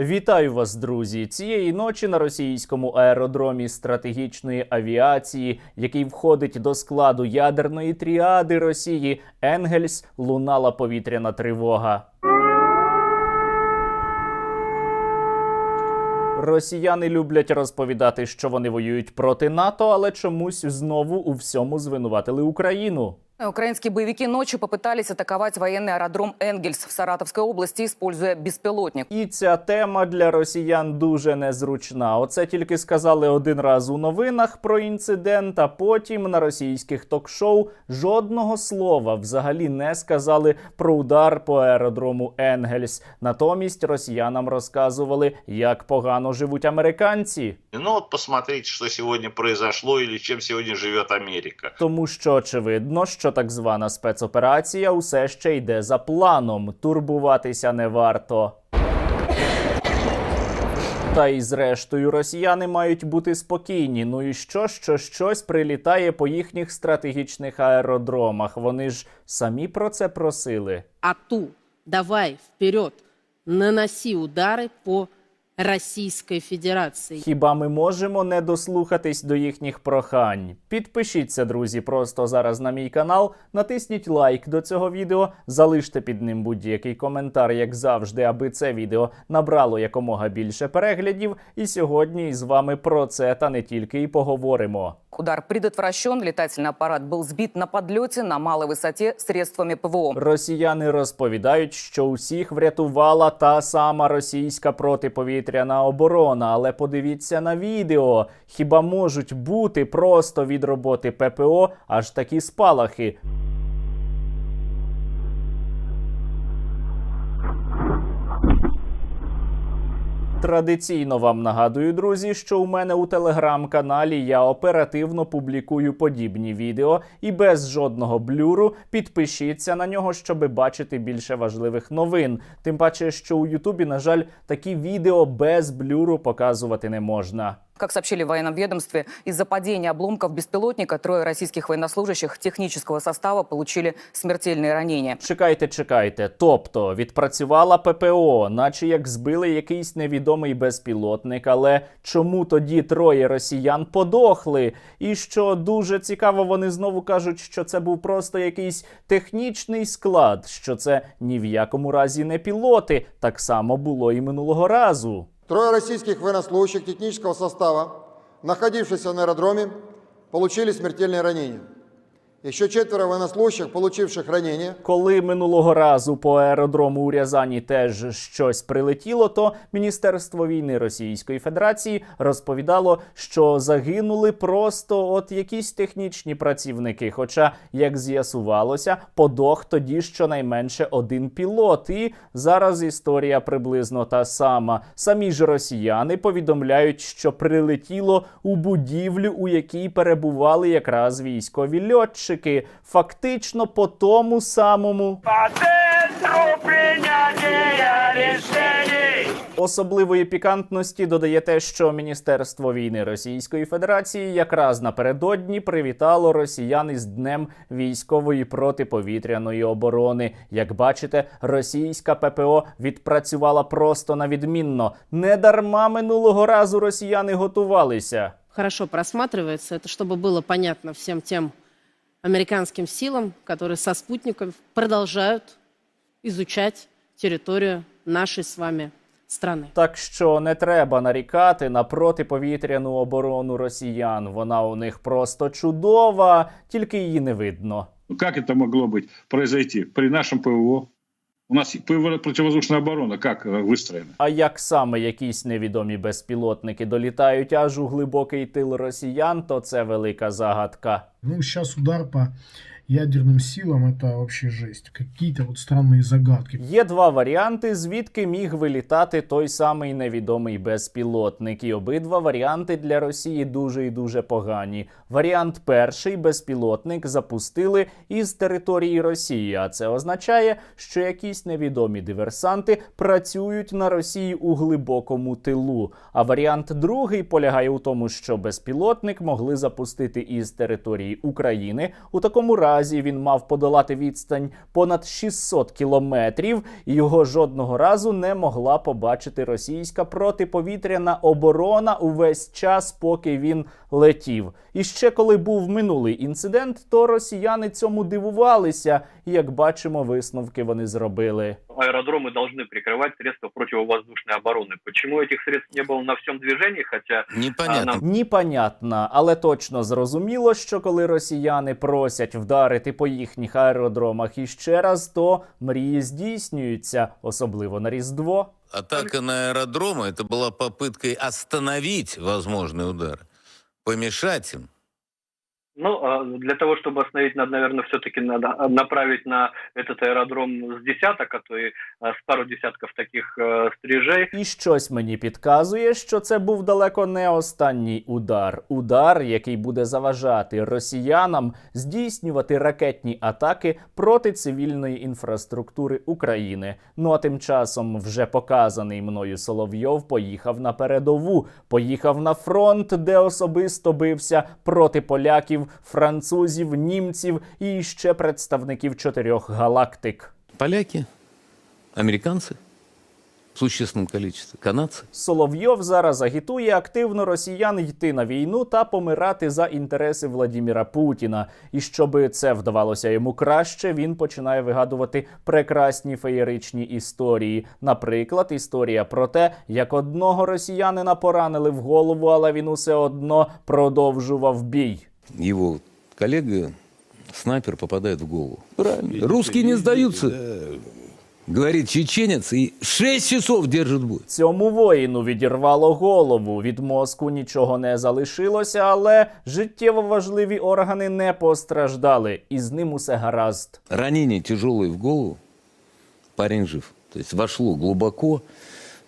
Вітаю вас, друзі! Цієї ночі на російському аеродромі стратегічної авіації, який входить до складу ядерної тріади Росії, Енгельс лунала повітряна тривога. Росіяни люблять розповідати, що вони воюють проти НАТО, але чомусь знову у всьому звинуватили Україну. Украинские боевики ночью попытались атаковать военный аэродром Энгельс в Саратовской области, используя беспилотник. І ця тема для росіян дуже незручна. Оце тільки сказали один раз у новинах про інцидент, а потім на російських ток-шоу жодного слова взагалі не сказали про удар по аеродрому Енгельс. Натомість росіянам розказували, як погано живуть американці. Ну вот посмотрите, что сегодня произошло или чем сегодня живет Америка. Тому що очевидно, що так звана спецоперація усе ще йде за планом. Турбуватися не варто. Та і зрештою росіяни мають бути спокійні. Ну і що, що щось прилітає по їхніх стратегічних аеродромах. Вони ж самі про це просили. АТУ, давай вперед, наноси удары по Российской Федерации. Хіба ми можемо не дослухатись до їхніх прохань? Підпишіться, друзі, просто зараз на мій канал, натисніть лайк до цього відео, залиште під ним будь-який коментар, як завжди, аби це відео набрало якомога більше переглядів. І сьогодні із вами про це та не тільки і поговоримо. Удар предотвращен, летательный аппарат был сбит на подлете на малой высоте средствами ПВО. Росіяни розповідають, що усіх врятувала та сама російська протиповітряна оборона. Але подивіться на відео. Хіба можуть бути просто від роботи ППО аж такі спалахи? Традиційно вам нагадую, друзі, що у мене у телеграм-каналі я оперативно публікую подібні відео і без жодного блюру підпишіться на нього, щоби бачити більше важливих новин. Тим паче, що у Ютубі, на жаль, такі відео без блюру показувати не можна. Как сообщили в военном ведомстве, из-за падения обломков беспилотника трое российских военнослужащих технического состава получили смертельные ранения. Чекайте, чекайте. Тобто відпрацювала ППО, наче як збили якийсь невідомий безпілотник. Але чому тоді троє росіян подохли? І що дуже цікаво, вони знову кажуть, що це був просто якийсь технічний склад, що це ні в якому разі не пілоти. Так само було і минулого разу. Трое российских военнослужащих технического состава, находившихся на аэродроме, получили смертельные ранения. Еще четверо военнослужащих, получивших ранения, Коли минулого разу по аеродрому у Рязані теж щось прилетіло, то Міністерство війни Російської Федерації розповідало, що загинули просто от якісь технічні працівники. Хоча, як з'ясувалося, подох тоді щонайменше один пілот. І зараз історія приблизно та сама. Самі ж росіяни повідомляють, що прилетіло у будівлю, у якій перебували якраз військові льотчики Фактично по тому самому Особливої пікантності додає те, що Міністерство війни Російської Федерації якраз напередодні привітало росіян із днем військової протиповітряної оборони. Як бачите, російська ППО відпрацювала просто на відмінно. Не дарма минулого разу росіяни готувалися. Хорошо просматривается, это чтобы было понятно всем тем американским силам, которые со спутников продолжают изучать территорию нашей с вами страны. Так що не треба нарікати на протиповітряну оборону росіян. Вона у них просто чудова, тільки її не видно. Ну, Как это могло быть произойти при нашем ПВО? У нас противовоздушна оборона як вистроєна? А як саме якісь невідомі безпілотники долітають аж у глибокий тил росіян, то це велика загадка. Ну, зараз удар по ядерным силам это вообще жесть. Какие-то вот странные загадки. Є два варіанти, звідки міг вилітати той самий невідомий безпілотник. І обидва варіанти для Росії дуже і дуже погані. Варіант перший безпілотник запустили із території Росії, а це означає, що якісь невідомі диверсанти працюють на Росії у глибокому тилу. А варіант другий полягає у тому, що безпілотник могли запустити із території України. У такому разі разі він мав подолати відстань понад 600 кілометрів, його жодного разу не могла побачити російська протиповітряна оборона увесь час, поки він летів. І ще коли був минулий інцидент, то росіяни цьому дивувалися, як бачимо, висновки вони зробили аэродромы должны прикрывать средства противовоздушной обороны. Почему этих средств не было на всем движении, хотя Непонятно. а, нам Непонятно, але точно зрозуміло, що коли росіяни просять вдарити по їхніх аеродромах іще раз, то мрії здійснюються, особливо на Різдво. Атака на аэродромы это была попыткой остановить возможный удар, помешать им. Ну, а для того, чтобы остановить, надо, наверное, все-таки надо направить на этот аэродром с десяток, а то и а, с пару десятков таких э, стрижей. І щось мені підказує, що це був далеко не останній удар. Удар, який буде заважати росіянам здійснювати ракетні атаки проти цивільної інфраструктури України. Ну а тим часом вже показаний мною Соловйов поїхав на передову, поїхав на фронт, де особисто бився проти поляків, французів, німців і ще представників чотирьох галактик. Поляки, американцы в существенном количестве, канадцы. Соловйов зараз агітує активно росіян йти на війну та помирати за інтереси Владіміра Путіна. І щоби це вдавалося йому краще, він починає вигадувати прекрасні феєричні історії. Наприклад, історія про те, як одного росіянина поранили в голову, але він усе одно продовжував бій. Его коллега, снайпер, попадает в голову. Правильно. Русские не сдаются. Говорит чеченец и шесть часов держит бой. Цьому воїну відірвало голову. Від мозку нічого не залишилося, але життєво важливі органи не постраждали, і з ним усе гаразд. Ранение тяжелое в голову. Парень жив. То есть вошло глубоко,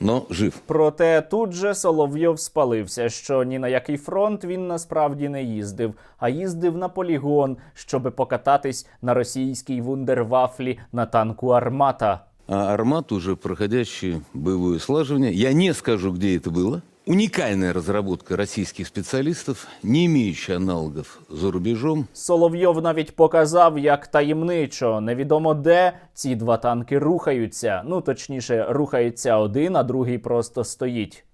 но жив. Проте тут же Соловйов спалився, що ні на який фронт він насправді не їздив, а їздив на полігон, щоби покататись на російській вундервафлі на танку Армата. А «Армат» уже проходящий бойове слаживание. Я не скажу, де це было. Уникальная разработка российских специалистов, не имеющая аналогов за рубежом. Соловйов навіть показав, як таємничо, невідомо де ці два танки рухаються. Ну точніше, рухається один, а другий просто стоїть.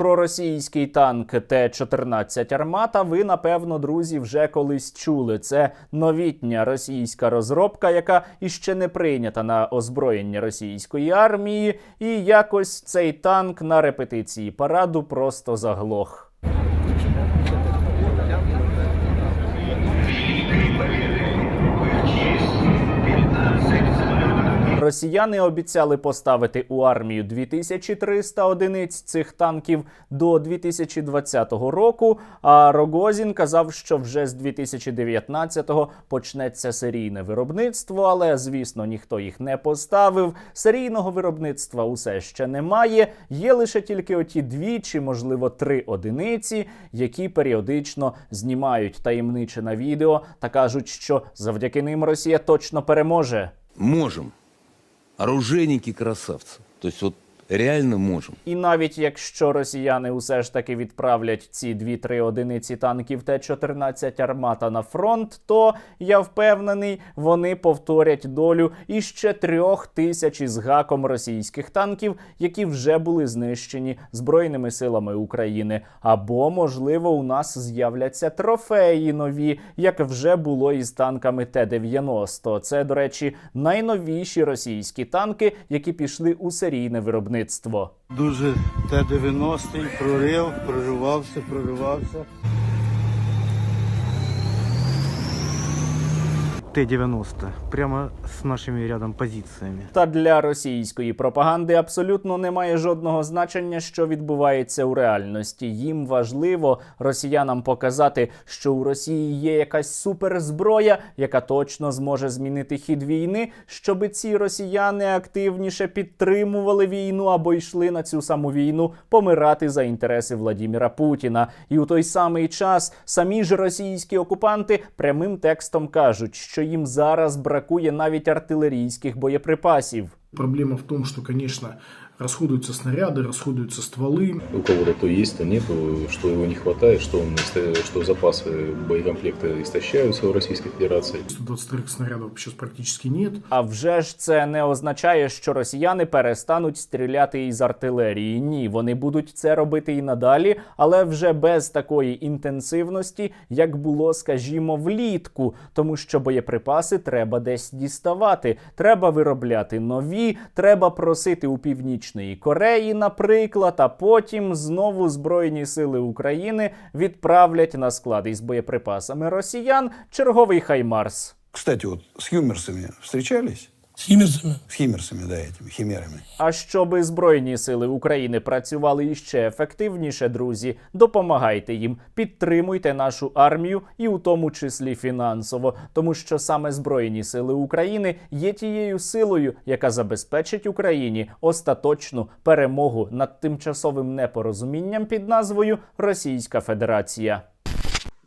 Про російський танк Т-14 Армата ви, напевно, друзі, вже колись чули. Це новітня російська розробка, яка іще не прийнята на озброєння російської армії. І якось цей танк на репетиції параду просто заглох. Росіяни обіцяли поставити у армію 2300 одиниць цих танків до 2020 року. А Рогозін казав, що вже з 2019-го почнеться серійне виробництво, але звісно ніхто їх не поставив. Серійного виробництва усе ще немає. Є лише тільки оті дві чи, можливо, три одиниці, які періодично знімають таємниче на відео та кажуть, що завдяки ним Росія точно переможе. Можем. Оружейники красавцы. То есть вот реально можем. І навіть якщо росіяни усе ж таки відправлять ці 2-3 одиниці танків Т-14 Армата на фронт, то я впевнений, вони повторять долю іще трьох тисяч із гаком російських танків, які вже були знищені Збройними силами України. Або, можливо, у нас з'являться трофеї нові, як вже було із танками Т-90. Це, до речі, найновіші російські танки, які пішли у серійне виробництво. Дуже Т-90 прорив, проривався, проривався. Т-90, прямо с нашими рядом позициями. Та для російської пропаганди абсолютно немає жодного значення, що відбувається у реальності. Їм важливо росіянам показати, що у Росії є якась суперзброя, яка точно зможе змінити хід війни, щоби ці росіяни активніше підтримували війну або йшли на цю саму війну помирати за інтереси Владіміра Путіна. І у той самий час самі ж російські окупанти прямим текстом кажуть, що їм зараз бракує навіть артилерійських боєприпасів. Проблема в тому, що, конечно, Расходуются снаряды, расходуются стволы. У кого-то то есть, то нету, что его не хватает, что, он, иста- что запасы боекомплекта истощаются в Российской Федерации. 122 снарядов сейчас практически нет. А вже ж це не означає, що росіяни перестануть стріляти із артилерії. Ні, вони будуть це робити і надалі, але вже без такої інтенсивності, як було, скажімо, влітку, тому що боєприпаси треба десь діставати. Треба виробляти нові, треба просити у північної Кореї, наприклад, а потім знову Збройні сили України відправлять на склади із боєприпасами росіян черговий Хаймарс. Кстати, вот с химерсами встречались? С химерсами? С химерсами, да, этими, химерами. А щоби збройні сили України працювали іще ефективніше, друзі, допомагайте їм, підтримуйте нашу армію і у тому числі фінансово, тому що саме збройні сили України є тією силою, яка забезпечить Україні остаточну перемогу над тимчасовим непорозумінням під назвою Російська Федерація.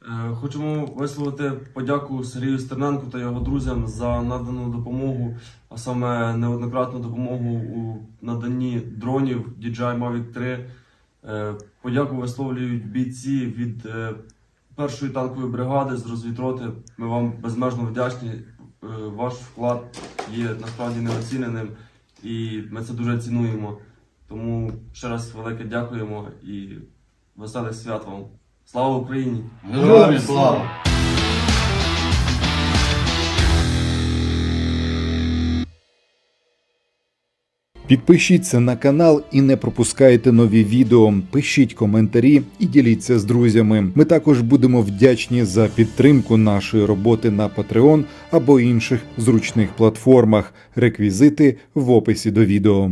Е, Хочемо висловити подяку Сергію Стерненку та його друзям за надану допомогу, а саме неоднократну допомогу у наданні дронів DJI Mavic 3. Е, Подяку висловлюють бійці від е, першої танкової бригади з розвідроти. Ми вам безмежно вдячні. Ваш вклад є насправді неоціненим, і ми це дуже цінуємо. Тому ще раз велике дякуємо і веселих свят вам. Слава Україні! Героям слава! Підпишіться на канал і не пропускайте нові відео. Пишіть коментарі і діліться з друзями. Ми також будемо вдячні за підтримку нашої роботи на Patreon або інших зручних платформах. Реквізити в описі до відео.